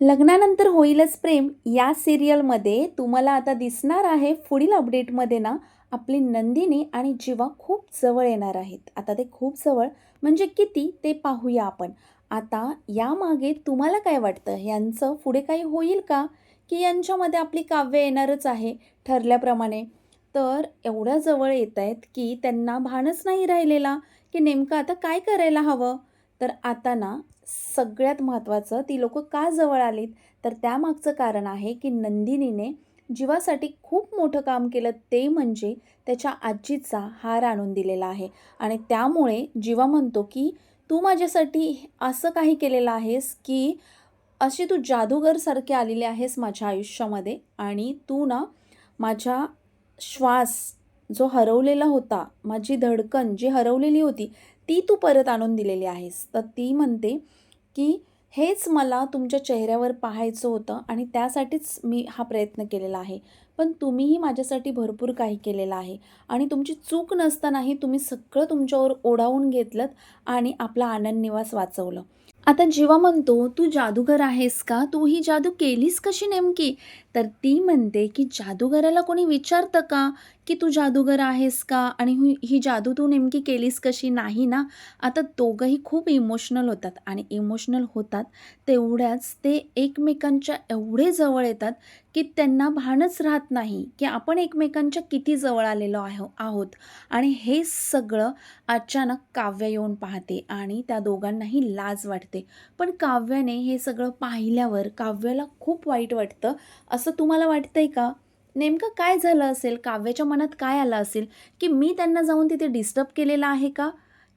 लग्नानंतर होईलच प्रेम. या सिरियलमध्ये तुम्हाला आता दिसणार आहे पुढील अपडेटमध्ये ना आपली नंदिनी आणि जीवा खूप जवळ येणार आहेत. आता ते खूप जवळ म्हणजे किती ते पाहूया आपण. आता यामागे तुम्हाला काय वाटतं? यांचं पुढे काही होईल का? की यांच्यामध्ये आपली काव्य येणारच आहे ठरल्याप्रमाणे. तर एवढ्या जवळ येत आहेत की त्यांना भानच नाही राहिलेला की नेमकं आता काय करायला हवं? तर आता ना सगळ्यात महत्त्वाचं ती लोक का जवळ आलीत? तर त्यामागचं कारण आहे की नंदिनीने जीवासाठी खूप मोठं काम केलं ते म्हणजे त्याच्या आजीचा हार आणून दिलेला आहे. आणि त्यामुळे जीवा म्हणतो की तू माझ्यासाठी असं काही केलेलं आहेस की अशी तू जादूगरसारखी आलेली आहेस माझ्या आयुष्यामध्ये आणि तू ना माझ्या श्वास जो हरवलेला होता माझी धडकन जी हरवलेली होती ती तू परत आणून दिलेली आहेस. तर ती म्हणते की हेच मला तुमच्या चेहऱ्यावर पाहायचं होतं आणि त्यासाठीच मी हा प्रयत्न केलेला आहे. पण तुम्हीही माझ्यासाठी भरपूर काही केलेलं आहे. आणि तुमची चूक नसतानाही तुम्ही सगळं तुमच्यावर ओढावून घेतलं आणि आपला आनंद निवास वाचवलं. आता जेव्हा म्हणतो तू जादूगर आहेस का? तू ही जादू केलीस कशी नेमकी? तर ती म्हणते की जादूगराला कोणी विचारतं का की तू जादूगर आहेस का? आणि ही ही जादू तू नेमकी केलीस कशी? नाही ना? आता दोघंही खूप इमोशनल होतात आणि इमोशनल होतात तेवढ्याच ते एकमेकांच्या एवढे जवळ येतात की त्यांना भानच राहत नाही की आपण एकमेकांच्या किती जवळ आलेलो आहो आहोत. आणि हे सगळं अचानक काव्य येऊन पाहते आणि त्या दोघांनाही लाज वाटते. पण काव्याने हे सगळं पाहिल्यावर काव्याला खूप वाईट वाटतं. असं तुम्हाला वाटतंय का? नेमकं काय झालं असेल? काव्याच्या मनात काय आलं असेल? की मी त्यांना जाऊन तिथे डिस्टर्ब केलेलं आहे का?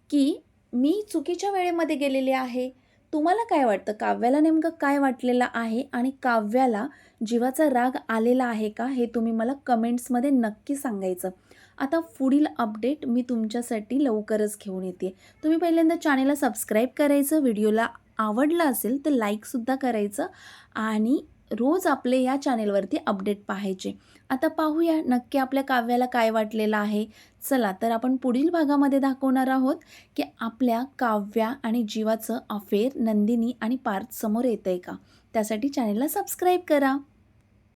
की मी चुकीच्या वेळेमध्ये गेलेले आहे? तुम्हाला काय वाटतं? काव्याला नेमकं काय वाटलेलं आहे? आणि काव्याला जीवाचा राग आलेला आहे का? हे तुम्ही मला कमेंट्समध्ये नक्की सांगायचं. आता पुढील अपडेट मी तुमच्यासाठी लवकरच घेऊन येते. तुम्ही पहिल्यांदा चॅनेलला सबस्क्राईब करायचं. व्हिडिओला आवडला असेल तर लाईकसुद्धा करायचं. आणि रोज आपले या चॅनेलवरती अपडेट पाहायचे. आता पाहूया नक्की आपल्या काव्याला काय वाटलेलं आहे. चला तर आपण पुढील भागामध्ये दाखवणार आहोत की आपल्या काव्या आणि जीवाचं अफेअर नंदिनी आणि पार्थ समोर येतं आहे का? त्यासाठी चॅनेलला सबस्क्राईब करा.